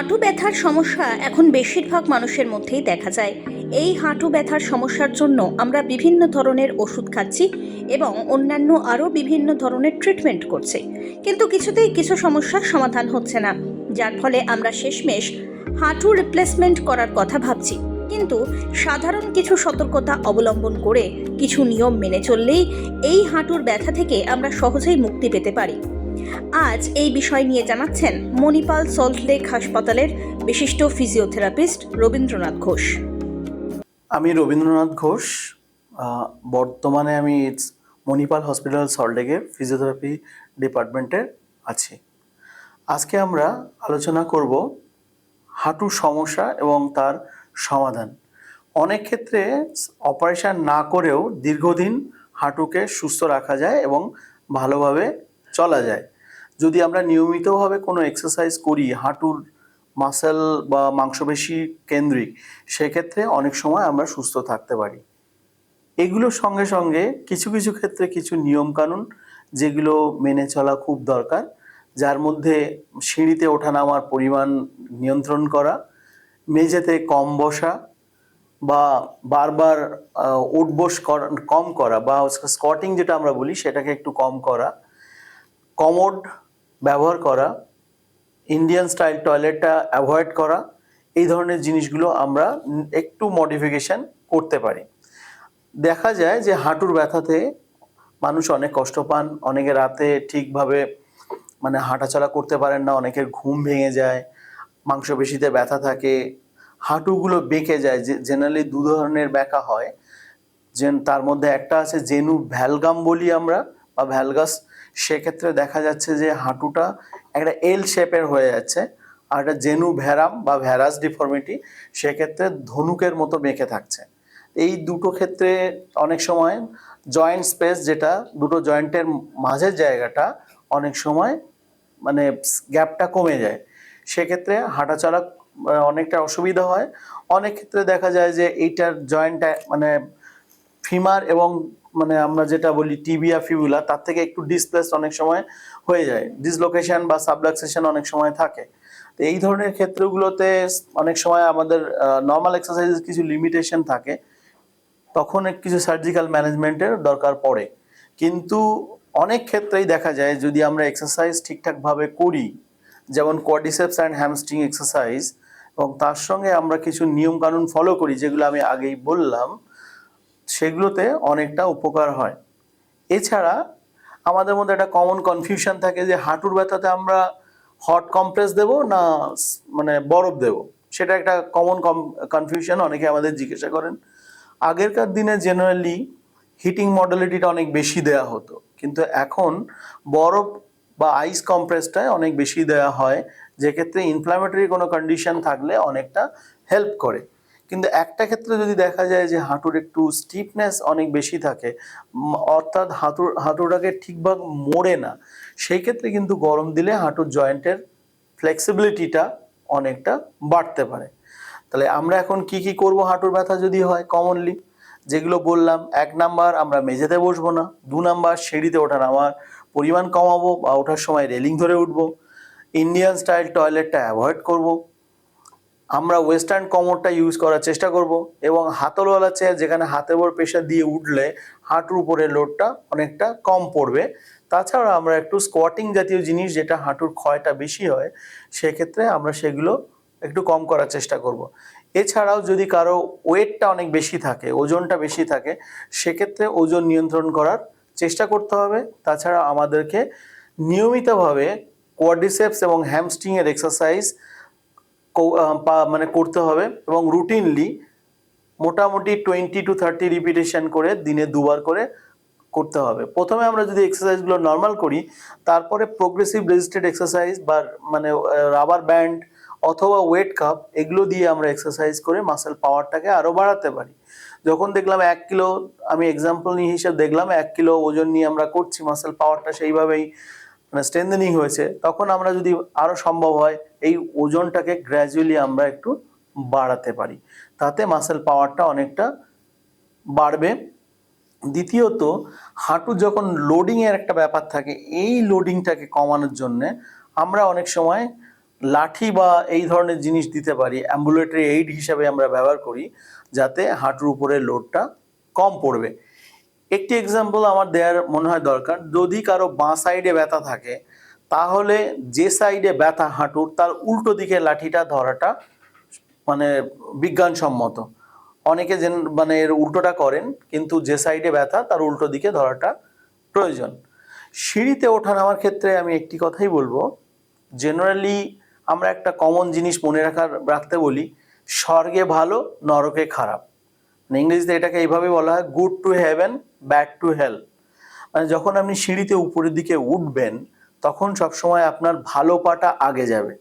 হাঁটু ব্যথার সমস্যা এখন বেশিরভাগ মানুষের মধ্যেই দেখা যায়। এই হাঁটু ব্যথার সমস্যার জন্য আমরা বিভিন্ন ধরনের ওষুধ খাচ্ছি এবং অন্যান্য আরও বিভিন্ন ধরনের ট্রিটমেন্ট করছি। কিন্তু কিছুতেই কিছু সমস্যার সমাধান হচ্ছে না। যার ফলে আমরা শেষমেশ হাঁটু রিপ্লেসমেন্ট করার কথা ভাবছি। কিন্তু সাধারণ কিছু সতর্কতা অবলম্বন করে কিছু নিয়ম মেনে চললেই এই হাঁটুর ব্যথা থেকে আমরা সহজেই মুক্তি পেতে পারি। আজ এই বিষয় নিয়ে জানাচ্ছেন মণিপাল সল্টলেক হাসপাতালের বিশিষ্ট ফিজিওথেরাপিস্ট রবীন্দ্রনাথ ঘোষ। আমি রবীন্দ্রনাথ ঘোষ বর্তমানে আমি মণিপাল হসপিটাল সল্টলেকের ফিজিওথেরাপি ডিপার্টমেন্টে আছি। আজকে আমরা আলোচনা করব হাঁটু সমস্যা এবং তার সমাধান। অনেক ক্ষেত্রে অপারেশন না করেও দীর্ঘদিন হাঁটুকে সুস্থ রাখা যায় এবং ভালোভাবে চলা যায়। যদি আমরা নিয়মিতভাবে কোনো এক্সারসাইজ করি, হাঁটুর মাসেল বা মাংসপেশি কেন্দ্রিক, সেক্ষেত্রে অনেক সময় আমরা সুস্থ থাকতে পারি। এগুলোর সঙ্গে সঙ্গে কিছু কিছু ক্ষেত্রে কিছু নিয়মকানুন যেগুলো মেনে চলা খুব দরকার, যার মধ্যে সিঁড়িতে ওঠা নামার পরিমাণ নিয়ন্ত্রণ করা, মেঝেতে কম বসা বা বারবার উঠবোস কম করা বা স্কটিং যেটা আমরা বলি, সেটাকে একটু কম করা, কমোড ব্যবহার করা ইন্ডিয়ান স্টাইল টয়লেটটা অ্যাভয়েড করা, এই ধরনের জিনিসগুলো আমরা একটু মডিফিকেশন করতে পারি। দেখা যায় যে হাঁটুর ব্যথাতে মানুষ অনেক কষ্ট পান, অনেকে রাতে ঠিকভাবে মানে হাঁটাচলা করতে পারেন না, অনেকের ঘুম ভেঙে যায়, মাংসপেশিতে ব্যথা থাকে, হাঁটুগুলো বেঁকে যায়, যে জেনারেলি দু ধরনের ব্যাকা হয়। যে তার মধ্যে একটা আছে জেনু ভ্যালগাম বলি আমরা, বা ভ্যালগাস সেক্ষেত্রে দেখা যাচ্ছে যে হাঁটুটা একটা এল শেপের হয়ে যাচ্ছে আর একটা জেনু ভ্যারাম বা ভ্যারাস ডিফর্মিটি সেক্ষেত্রে ধনুকের মতো বেঁকে থাকছে। এই দুটো ক্ষেত্রে অনেক সময় জয়েন্ট স্পেস যেটা দুটো জয়েন্টের মাঝের জায়গাটা অনেক সময় মানে গ্যাপটা কমে যায়। সেক্ষেত্রে হাঁটাচলা অনেকটা অসুবিধা হয়। অনেক ক্ষেত্রে দেখা যায় যে এইটার জয়েন্টটা মানে ফিমার এবং মানে আমরা যেটা বলি টিবিয়া ফিবুলা, তার থেকে একটু ডিসপ্লেস অনেক সময় হয়ে যায়। ডিসলোকেশন বা সাবলাক্সেশন অনেক সময় থাকে। তো এই ধরনের ক্ষেত্রগুলোতে অনেক সময় আমাদের নর্মাল এক্সারসাইজের কিছু লিমিটেশন থাকে। তখন কিছু সার্জিক্যাল ম্যানেজমেন্টের দরকার পড়ে। কিন্তু অনেক ক্ষেত্রেই দেখা যায়, যদি আমরা এক্সারসাইজ ঠিকঠাকভাবে করি, যেমন কোয়াডিসেপস অ্যান্ড হ্যামস্ট্রিং এক্সারসাইজ এবং তার সঙ্গে আমরা কিছু নিয়মকানুন ফলো করি, যেগুলো আমি আগেই বললাম সেগুলোতে অনেকটা উপকার হয়। এছাড়া আমাদের মধ্যে একটা কমন কনফিউশন থাকে যে হাঁটুর ব্যথাতে আমরা হট কম্প্রেস দেব না মানে বরফ দেব? সেটা একটা কমন কনফিউশন অনেকে আমাদের জিজ্ঞাসা করেন। আগেরকার দিনে জেনারেলি হিটিং মডেলিটিটা অনেক বেশি দেয়া হতো। কিন্তু এখন বরফ বা আইস কম্প্রেসটায় অনেক বেশি দেওয়া হয়। যে ক্ষেত্রে ইনফ্ল্যামেটরি কোনো কন্ডিশন থাকলে অনেকটা হেল্প করে। কিন্তু একটা ক্ষেত্রে যদি দেখা যায় যে হাঁটুর একটু স্টিফনেস অনেক বেশি থাকে অর্থাৎ হাঁটুর, হাঁটুটাকে ঠিকভাবে মোড়ে না, সেই ক্ষেত্রে কিন্তু গরম দিলে হাঁটুর জয়েন্টের ফ্লেক্সিবিলিটিটা অনেকটা বাড়তে পারে। তাহলে আমরা এখন কি কি করব হাঁটুর ব্যথা যদি হয় কমনলি যেগুলো বললাম, এক নাম্বার আমরা মেঝেতে বসবো না, দু নাম্বার সিঁড়িতে ওঠার আমার পরিমাণ কমাবো বা ওঠার সময় রেলিং ধরে উঠবো ইন্ডিয়ান স্টাইল টয়লেটটা অ্যাভয়েড করব। আমরা ওয়েস্টার্ন কমোডটা ইউজ করার চেষ্টা করব এবং হাতলওয়ালা চেয়ার যেখানে হাতের উপর প্রেশার দিয়ে উঠলে হাঁটুর উপরে লোডটা অনেকটা কম পড়বে তাছাড়া আমরা একটু স্কোয়াটিং জাতীয় জিনিস যেটা হাঁটুর ক্ষয়টা বেশি হয়, সেক্ষেত্রে আমরা সেগুলো একটু কম করার চেষ্টা করব। এছাড়াও যদি কারও ওয়েটটা অনেক বেশি থাকে, ওজনটা বেশি থাকে, সেক্ষেত্রে ওজন নিয়ন্ত্রণ করার চেষ্টা করতে হবে তাছাড়া আমাদেরকে নিয়মিতভাবে কোয়াডিসেপস এবং হ্যামস্ট্রিংয়ের এক্সারসাইজ মানে করতে হবে এবং রুটিনলি মোটামুটি টোয়েন্টি টু থার্টি রিপিটেশন করে দিনে দুবার করে করতে হবে। প্রথমে আমরা যদি এক্সারসাইজগুলো নর্মাল করি, তারপরে প্রোগ্রেসিভ রেজিস্টেড এক্সারসাইজ বা মানে রাবার ব্যান্ড অথবা ওয়েট কাপ এগুলো দিয়ে আমরা এক্সারসাইজ করে মাসেল পাওয়ারটাকে আরও বাড়াতে পারি। যখন দেখলাম এক কিলো, আমি এক্সাম্পল নিয়ে হিসেবে দেখলাম, এক কিলো ওজন নিয়ে আমরা করছি মাসেল পাওয়ারটা সেইভাবেই মানে স্ট্রেন্থেনিং হয়েছে, তখন আমরা যদি আরও সম্ভব হয়, এই ওজনটাকে গ্র্যাজুয়ালি আমরা একটু বাড়াতে পারি। তাতে মাসেল পাওয়ারটা অনেকটা বাড়বে। দ্বিতীয়ত, হাঁটু যখন লোডিংয়ের একটা ব্যাপার থাকে, এই লোডিংটাকে কমানোর জন্যে আমরা অনেক সময় লাঠি বা এই ধরনের জিনিস দিতে পারি অ্যাম্বুলেটরি এইড হিসাবে আমরা ব্যবহার করি, যাতে হাঁটুর উপরে লোডটা কম পড়বে। একটি এক্সাম্পল আমার দেওয়ার মনে হয় দরকার। যদি কারও বাঁ সাইডে ব্যথা থাকে, তাহলে যে সাইডে ব্যথা হাঁটুর, তার উল্টো দিকে লাঠিটা ধরাটা মানে বিজ্ঞানসম্মত। অনেকে যেন মানে এর উল্টোটা করেন, কিন্তু যে সাইডে ব্যথা, তার উল্টো দিকে ধরাটা প্রয়োজন। সিঁড়িতে ওঠা নামার ক্ষেত্রে আমি একটি কথাই বলব। জেনারেলি আমরা একটা কমন জিনিস মনে রাখার, রাখতে বলি, স্বর্গে ভালো, নরকে খারাপ। ইংরেজিতে এটাকে এইভাবে বলা হয় good to heaven bad to hell মানে যখন আপনি সিঁড়িতে উপরের দিকে উঠবেন, তখন সবসময় আপনার ভালো পাটা আগে যাবে।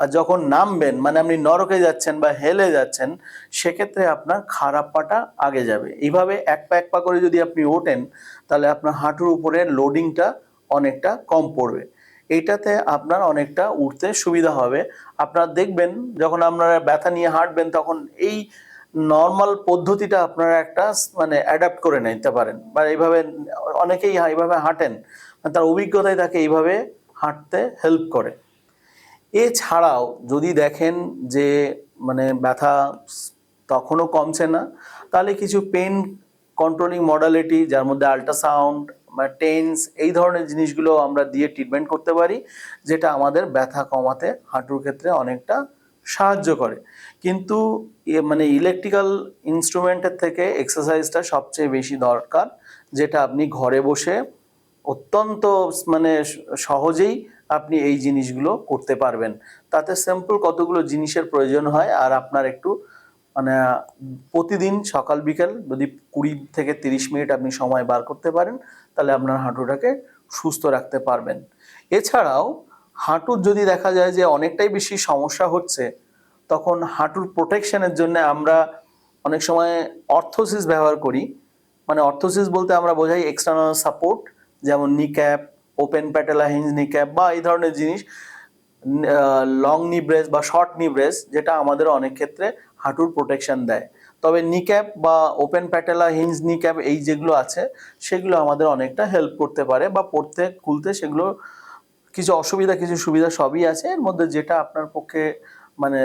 আর যখন নামবেন মানে আপনি নরকে যাচ্ছেন বা হেলে যাচ্ছেন, সেক্ষেত্রে আপনার খারাপ পাটা আগে যাবে। এইভাবে এক পা এক পা করে যদি আপনি ওঠেন, তাহলে আপনার হাঁটুর উপরে লোডিংটা অনেকটা কম পড়বে। এইটাতে আপনার অনেকটা উঠতে সুবিধা হবে। আপনারা দেখবেন, যখন আপনারা ব্যথা নিয়ে হাঁটবেন, তখন এই নর্মাল পদ্ধতিটা আপনারা একটা মানে অ্যাডাপ্ট করে নিতে পারেন। বা এইভাবে অনেকেই এইভাবে হাঁটেন তার অভিজ্ঞতায় তাকে এইভাবে হাঁটতে হেল্প করে। এছাড়াও যদি দেখেন যে মানে ব্যথা তখনও কমছে না, তাহলে কিছু পেন কন্ট্রোলিং মডালিটি যার মধ্যে আল্ট্রাসাউন্ড বা টেন্স এই ধরনের জিনিসগুলো আমরা দিয়ে ট্রিটমেন্ট করতে পারি, যেটা আমাদের ব্যথা কমাতে, হাঁটুর ক্ষেত্রে অনেকটা সাহায্য করে। কিন্তু মানে ইলেকট্রিক্যাল ইনস্ট্রুমেন্টের থেকে এক্সারসাইজটা সবচেয়ে বেশি দরকার, যেটা আপনি ঘরে বসে অত্যন্ত মানে সহজেই আপনি এই জিনিসগুলো করতে পারবেন। তাতে সিম্পল কতগুলো জিনিসের প্রয়োজন হয়, আর আপনার একটু মানে প্রতিদিন সকাল, বিকেল যদি কুড়ি থেকে তিরিশ মিনিট আপনি সময় বার করতে পারেন, তাহলে আপনার হাঁটুটাকে সুস্থ রাখতে পারবেন। এছাড়াও হাঁটুর যদি দেখা যায় যে অনেকটাই বেশি সমস্যা হচ্ছে, তখন হাঁটুর প্রোটেকশনের জন্য আমরা অনেক সময় অর্থোসিস ব্যবহার করি। মানে অর্থোসিস বলতে আমরা বোঝাই এক্সটার্নাল সাপোর্ট যেমন kneecap open patella hinge kneecap বা এই ধরনের জিনিস লং নি ব্রেস বা শর্ট নি ব্রেস যেটা আমাদের অনেক ক্ষেত্রে হাঁটুর প্রোটেকশন দেয়। তবে নিক্যাপ বা ওপেন প্যাটেলা হিঞ্জ নিক্যাপ এই যেগুলো আছে, সেগুলো আমাদের অনেকটা হেল্প করতে পারে বা পড়তে, খুলতে সেগুলো কিছু অসুবিধা, কিছু সুবিধা সবই আছে। এর মধ্যে যেটা আপনার পক্ষে মানে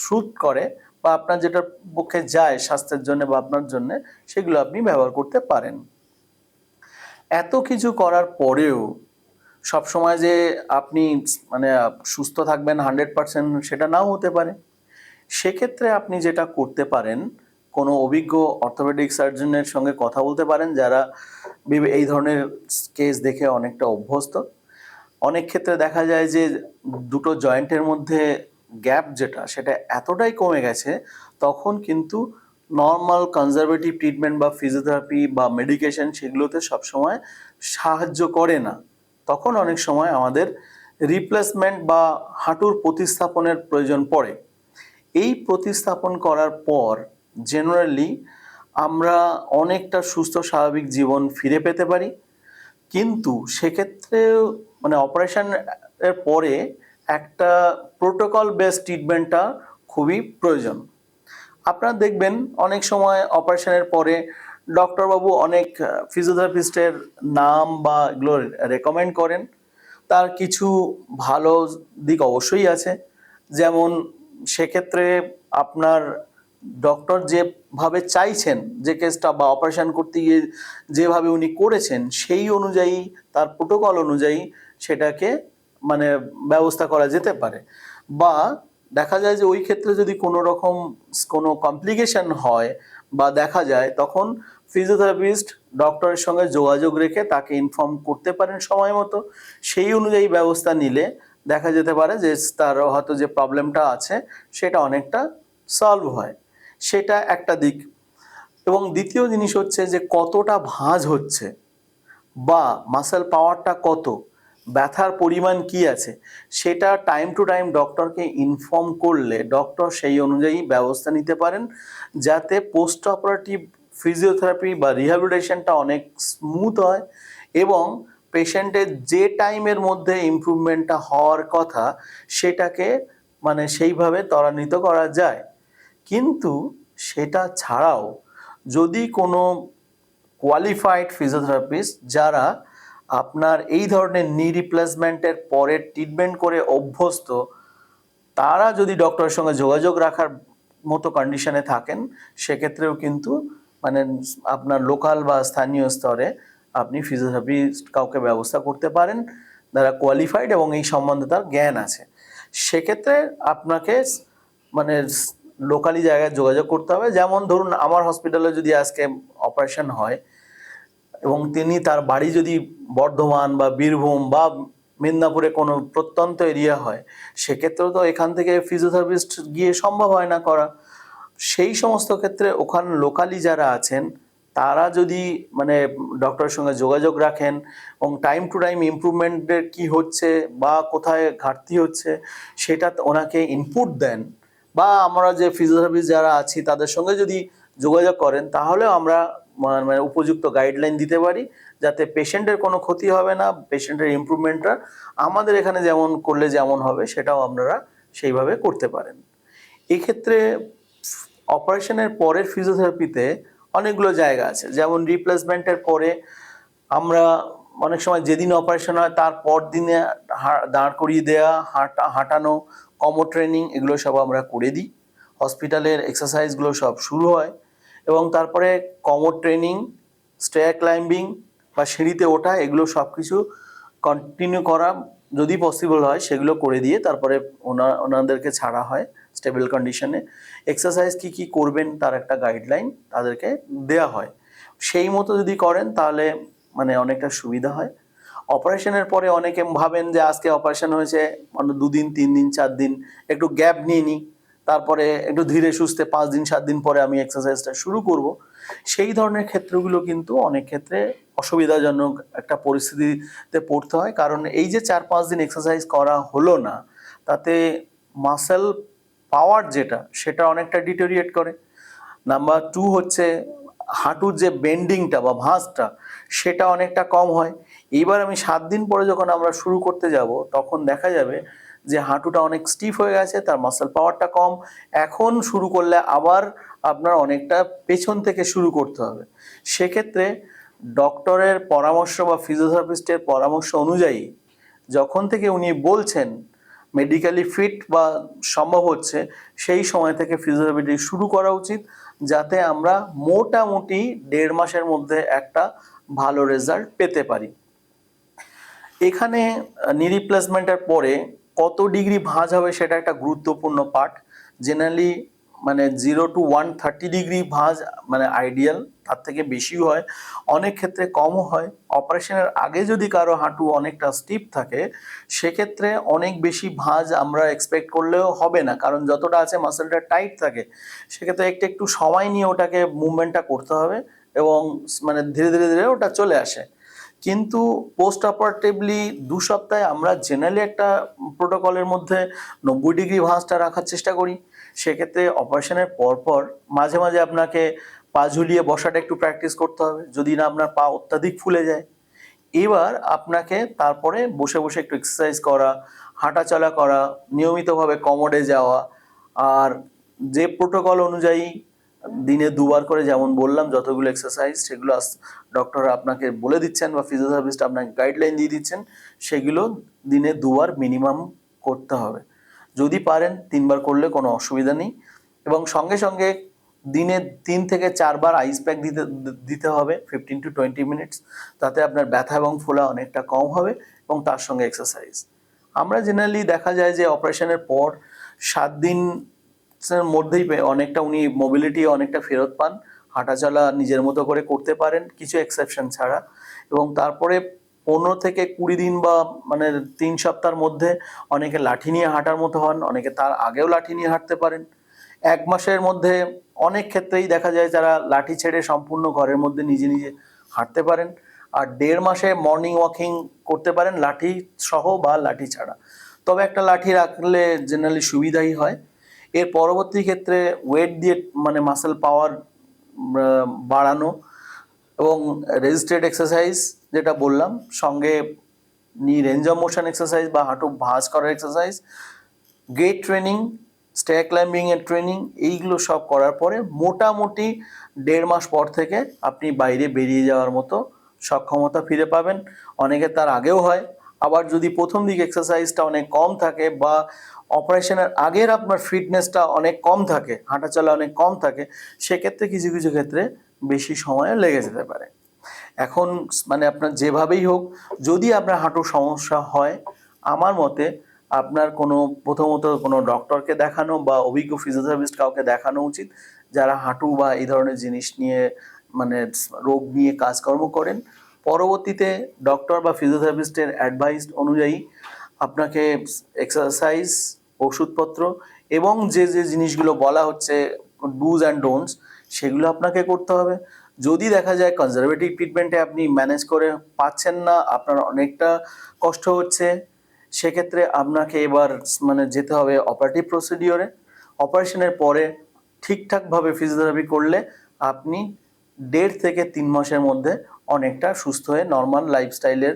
স্যুট করে বা আপনার যেটা পক্ষে যায় স্বাস্থ্যের জন্য বা আপনার জন্য, সেগুলো আপনি ব্যবহার করতে পারেন। এত কিছু করার পরেও সবসময় যে আপনি মানে সুস্থ থাকবেন হান্ড্রেড পার্সেন্ট সেটা নাও হতে পারে। সেক্ষেত্রে আপনি যেটা করতে পারেন, কোনো অভিজ্ঞ অর্থোপেডিক সার্জনের সঙ্গে কথা বলতে পারেন, যারা এই ধরনের কেস দেখে অনেকটা অভ্যস্ত। অনেক ক্ষেত্রে দেখা যায় যে দুটো জয়েন্টের মধ্যে গ্যাপ যেটা, সেটা এতটাই কমে গেছে, তখন কিন্তু নর্মাল কনজারভেটিভ ট্রিটমেন্ট বা ফিজিওথেরাপি বা মেডিকেশন সেগুলোতে সবসময় সাহায্য করে না। তখন অনেক সময় আমাদের রিপ্লেসমেন্ট বা হাঁটুর প্রতিস্থাপনের প্রয়োজন পড়ে। এই প্রতিস্থাপন করার পর জেনারেলি আমরা অনেকটা সুস্থ স্বাভাবিক জীবন ফিরে পেতে পারি। কিন্তু সেক্ষেত্রে মানে অপারেশন এর পরে একটা প্রোটোকল বেস ট্রিটমেন্টটা খুবই প্রয়োজন। আপনারা দেখবেন অনেক সময় অপারেশনের পরে ডক্টরবাবু অনেক ফিজিওথেরাপিস্টের নাম বা এগুলো রেকমেন্ড করেন। তার কিছু ভালো দিক অবশ্যই আছে। যেমন সেক্ষেত্রে আপনার ডক্টর যেভাবে চাইছেন যে কেসটা বা অপারেশন করতে গিয়ে যেভাবে উনি করেছেন, সেই অনুযায়ী, তার প্রোটোকল অনুযায়ী সেটাকে মানে ব্যবস্থা করা যেতে পারে। বা দেখা যায় যে ওই ক্ষেত্রে যদি কোনো রকম কোনো কমপ্লিকেশন হয় বা দেখা যায়, তখন ফিজিওথেরাপিস্ট ডক্টরের সঙ্গে যোগাযোগ রেখে তাকে ইনফর্ম করতে পারেন সময় মতো। সেই অনুযায়ী ব্যবস্থা নিলে দেখা যেতে পারে যে তার হয়তো যে প্রবলেমটা আছে, সেটা অনেকটা সলভ হয়। সেটা একটা দিক। এবং দ্বিতীয় জিনিস হচ্ছে যে কতটা ভাঁজ হচ্ছে বা মাসেল পাওয়ারটা কত ব্যথার পরিমাণ কি আছে, সেটা টাইম টু টাইম ডক্টরকে ইনফর্ম করলে ডক্টর সেই অনুযায়ী ব্যবস্থা নিতে পারেন, যাতে পোস্ট অপারেটিভ ফিজিওথেরাপি বা রিহ্যাবিলিটেশনটা অনেক স্মুথ হয় এবং পেশেন্টের যে টাইমের মধ্যে ইমপ্রুভমেন্টটা হওয়ার কথা সেটাকে মানে সেইভাবে ত্বরান্বিত করা যায়। কিন্তু সেটা ছাড়াও যদি কোনো কোয়ালিফাইড ফিজিওথেরাপিস্ট যারা আপনার এই ধরনের নি রিপ্লেসমেন্টের পরে ট্রিটমেন্ট করে অভ্যস্ত, তারা যদি ডক্টরের সঙ্গে যোগাযোগ রাখার মতো কন্ডিশনে থাকেন, সেক্ষেত্রেও কিন্তু মানে আপনার লোকাল বা স্থানীয় স্তরে আপনি ফিজিওথেরাপি কাউকে ব্যবস্থা করতে পারেন, যারা কোয়ালিফাইড এবং এই সম্বন্ধে তার জ্ঞান আছে। সেক্ষেত্রে আপনাকে মানে লোকালি জায়গায় যোগাযোগ করতে হবে। যেমন ধরুন, আমার হসপিটালে যদি আজকে অপারেশন হয় এবং তিনি তার বাড়ি যদি বর্ধমান বা বীরভূম বা মেদিনীপুরে কোনো প্রত্যন্ত এরিয়া হয়, সেক্ষেত্রেও তো এখান থেকে ফিজিওথেরাপিস্ট গিয়ে সম্ভব হয় না করা। সেই সমস্ত ক্ষেত্রে ওখান লোকালি যারা আছেন, তারা যদি মানে ডক্টরের সঙ্গে যোগাযোগ রাখেন এবং টাইম টু টাইম ইমপ্রুভমেন্টের কি হচ্ছে বা কোথায় ঘাটতি হচ্ছে, সেটা ওনাকে ইনপুট দেন। বা আমরা যে ফিজিওথেরাপিস্ট যারা আছি, তাদের সঙ্গে যদি যোগাযোগ করেন, তাহলেও আমরা মানে উপযুক্ত গাইডলাইন দিতে পারি যাতে পেশেন্টের কোনো ক্ষতি হবে না পেশেন্টের ইমপ্রুভমেন্টটা আমাদের এখানে যেমন করলে যেমন হবে, সেটাও আপনারা সেইভাবে করতে পারেন। এক্ষেত্রে অপারেশনের পরের ফিজিওথেরাপিতে অনেকগুলো জায়গা আছে, যেমন রিপ্লেসমেন্টের পরে আমরা অনেক সময় যেদিন অপারেশন হয়, তার পর দিনে দাঁড় করিয়ে দেওয়া হাঁটা, হাঁটানো কমো ট্রেনিং এগুলো সব আমরা করে দিই। হসপিটালের এক্সারসাইজগুলো সব শুরু হয়। এবং তারপরে কমো ট্রেনিং স্টেয়ার ক্লাইম্বিং বা সিঁড়িতে ওঠা, এগুলো সব কিছু কন্টিনিউ করা যদি পসিবল হয়, সেগুলো করে দিয়ে তারপরে ওনা, ওনাদেরকে ছাড়া হয় স্টেবল কন্ডিশনে এক্সারসাইজ কি কি করবেন তার একটা গাইডলাইন তাদেরকে দেয়া হয়। সেই মতো যদি করেন, তাহলে মানে অনেকটা সুবিধা হয়। অপারেশনের পরে অনেকে ভাবেন যে, আজকে অপারেশন হয়েছে মানে দুদিন তিন দিন চার দিন একটু গ্যাপ নিয়ে নিই। তারপরে একটু ধীরে সুস্থে পাঁচ দিন, সাত দিন পরে আমি এক্সারসাইজটা শুরু করব। সেই ধরনের ক্ষেত্রগুলো কিন্তু অনেক ক্ষেত্রে অসুবিধাজনক একটা পরিস্থিতিতে পড়তে হয়। কারণ এই যে চার, পাঁচ দিন এক্সারসাইজ করা হলো না, তাতে মাসেল পাওয়ার যেটা, সেটা অনেকটা ডিটোরিয়েট করে। নাম্বার টু হচ্ছে হাঁটুর যে বেন্ডিংটা বা ভাঁজটা, সেটা অনেকটা কম হয়। এইবার আমি সাত দিন পরে যখন আমরা শুরু করতে যাব, তখন দেখা যাবে যে হাঁটুটা অনেক স্টিফ হয়ে গেছে, তার মাসেল পাওয়ারটা কম। এখন শুরু করলে আবার আপনার অনেকটা পেছন থেকে শুরু করতে হবে। সেক্ষেত্রে ডক্টরের পরামর্শ বা ফিজিওথেরাপিস্টের পরামর্শ অনুযায়ী যখন থেকে উনি বলছেন মেডিকেলি ফিট বা সম্ভব হচ্ছে, সেই সময় থেকে ফিজিওথেরাপিটি শুরু করা উচিত, যাতে আমরা মোটামুটি দেড় মাসের মধ্যে একটা ভালো রেজাল্ট পেতে পারি। এখানে নি রিপ্লেসমেন্টের পরে কত ডিগ্রি ভাঁজ হবে সেটা একটা গুরুত্বপূর্ণ পার্ট। জেনারেলি মানে zero to one thirty degree ভাঁজ মানে আইডিয়াল তার থেকে বেশিও হয়। অনেক ক্ষেত্রে কমও হয়। অপারেশনের আগে যদি কারও হাঁটু অনেকটা স্টিপ থাকে, সেক্ষেত্রে অনেক বেশি ভাঁজ আমরা এক্সপেক্ট করলেও হবে না। কারণ যতটা আছে মাসেলটা টাইট থাকে, সেক্ষেত্রে একটু একটু সময় নিয়ে ওটাকে মুভমেন্টটা করতে হবে এবং মানে ধীরে ধীরে ধীরে ওটা চলে আসে। কিন্তু পোস্ট অপারেটিভলি দু সপ্তাহে আমরা জেনারেলি একটা প্রোটোকলের মধ্যে নব্বই ডিগ্রি ভাঁজটা রাখার চেষ্টা করি। সেক্ষেত্রে অপারেশনের পরপর মাঝে মাঝে আপনাকে পা ঝুলিয়ে বসাটা একটু প্র্যাকটিস করতে হবে, যদি না আপনার পা অত্যাধিক ফুলে যায়। এবার আপনাকে তারপরে বসে বসে একটু এক্সারসাইজ করা, হাঁটাচলা করা, নিয়মিতভাবে কমোডে যাওয়া, আর যে প্রোটোকল অনুযায়ী দিনে দুবার করে যেমন বললাম, যতগুলো এক্সারসাইজ সেগুলো ডক্টর আপনাকে বলে দিচ্ছেন বা ফিজিওথেরাপিস্ট আপনাকে গাইডলাইন দিয়ে দিচ্ছেন, সেগুলো দিনে দুবার মিনিমাম করতে হবে। যদি পারেন, তিনবার করলে কোনো অসুবিধা নেই। এবং সঙ্গে সঙ্গে দিনে তিন থেকে চারবার আইস প্যাক দিতে দিতে হবে ফিফটিন টু টোয়েন্টি মিনিটস তাতে আপনার ব্যথা এবং ফোলা অনেকটা কম হবে এবং তার সঙ্গে এক্সারসাইজ আমরা জেনারেলি দেখা যায় যে অপারেশনের পর সাত দিন মধ্যেই অনেকটা উনি মোবিলিটি অনেকটা ফেরত পান। হাঁটাচলা নিজের মতো করে করতে পারেন, কিছু এক্সেপশন ছাড়া। এবং তারপরে পনেরো থেকে কুড়ি দিন বা মানে তিন সপ্তাহের মধ্যে অনেকে লাঠি নিয়ে হাঁটার মতো হন, অনেকে তার আগেও লাঠি নিয়ে হাঁটতে পারেন। এক মাসের মধ্যে অনেক ক্ষেত্রেই দেখা যায় যারা লাঠি ছেড়ে সম্পূর্ণ ঘরের মধ্যে নিজে নিজে হাঁটতে পারেন। আর দেড় মাসে মর্নিং ওয়াকিং করতে পারেন, লাঠি সহ বা লাঠি ছাড়া। তবে একটা লাঠি রাখলে জেনারেলি সুবিধাই হয়। এর পরবর্তী ক্ষেত্রে ওয়েট দিয়ে মানে মাসেল পাওয়ার বাড়ানো এবং রেজিস্টেড এক্সারসাইজ যেটা বললাম, সঙ্গে নি রেঞ্জ অফ মোশন এক্সারসাইজ বা হাঁটু ভাঁজ করার exercise gait training stair climbing এর ট্রেনিং এইগুলো সব করার পরে মোটামুটি দেড় মাস পর থেকে আপনি বাইরে বেরিয়ে যাওয়ার মতো সক্ষমতা ফিরে পাবেন। অনেকে তার আগেও হয়, আবার যদি প্রথম দিক এক্সারসাইজটা অনেক কম থাকে বা অপারেশনের আগের আপনার ফিটনেসটা অনেক কম থাকে হাঁটাচলা অনেক কম থাকে, সেক্ষেত্রে কিছু কিছু ক্ষেত্রে বেশি সময় লেগে যেতে পারে। এখন মানে আপনার যেভাবেই হোক, যদি আপনার হাঁটুর সমস্যা হয়, আমার মতে আপনার কোনো প্রথমত কোনো ডক্টরকে দেখানো বা অভিজ্ঞ ফিজিওথেরাপিস্ট কাউকে দেখানো উচিত, যারা হাঁটু বা এই ধরনের জিনিস নিয়ে মানে রোগ নিয়ে কাজকর্ম করেন। পরবর্তীতে ডক্টর বা ফিজিওথেরাপিস্টের অ্যাডভাইস অনুযায়ী আপনাকে এক্সারসাইজ ওষুধপত্র এবং যে যে জিনিসগুলো বলা হচ্ছে ডুজ অ্যান্ড ডোন্টস সেগুলো আপনাকে করতে হবে। যদি দেখা যায় কনজারভেটিভ ট্রিটমেন্টে আপনি ম্যানেজ করে পাচ্ছেন না, আপনার অনেকটা কষ্ট হচ্ছে, সেক্ষেত্রে আপনাকে এবার মানে যেতে হবে অপারেটিভ প্রসিডিওরে অপারেশনের পরে ঠিকঠাকভাবে ফিজিওথেরাপি করলে আপনি দেড় থেকে তিন মাসের মধ্যে অনেকটা সুস্থ হয়ে নর্মাল লাইফস্টাইলের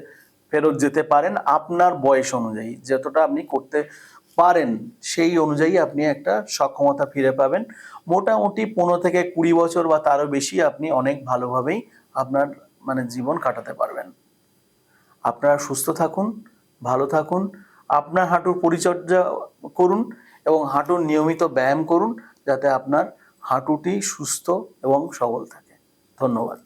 ফেরত যেতে পারেন আপনার বয়স অনুযায়ী। যতটা আপনি করতে পারেন, সেই অনুযায়ী আপনি একটা সক্ষমতা ফিরে পাবেন। মোটামুটি পনেরো থেকে কুড়ি বছর বা তারও বেশি আপনি অনেক ভালোভাবেই আপনার মানে জীবন কাটাতে পারবেন। আপনারা সুস্থ থাকুন, ভালো থাকুন, আপনার হাঁটুর পরিচর্যা করুন এবং হাঁটুর নিয়মিত ব্যায়াম করুন যাতে আপনার হাঁটুটি সুস্থ এবং সবল থাকে। ধন্যবাদ।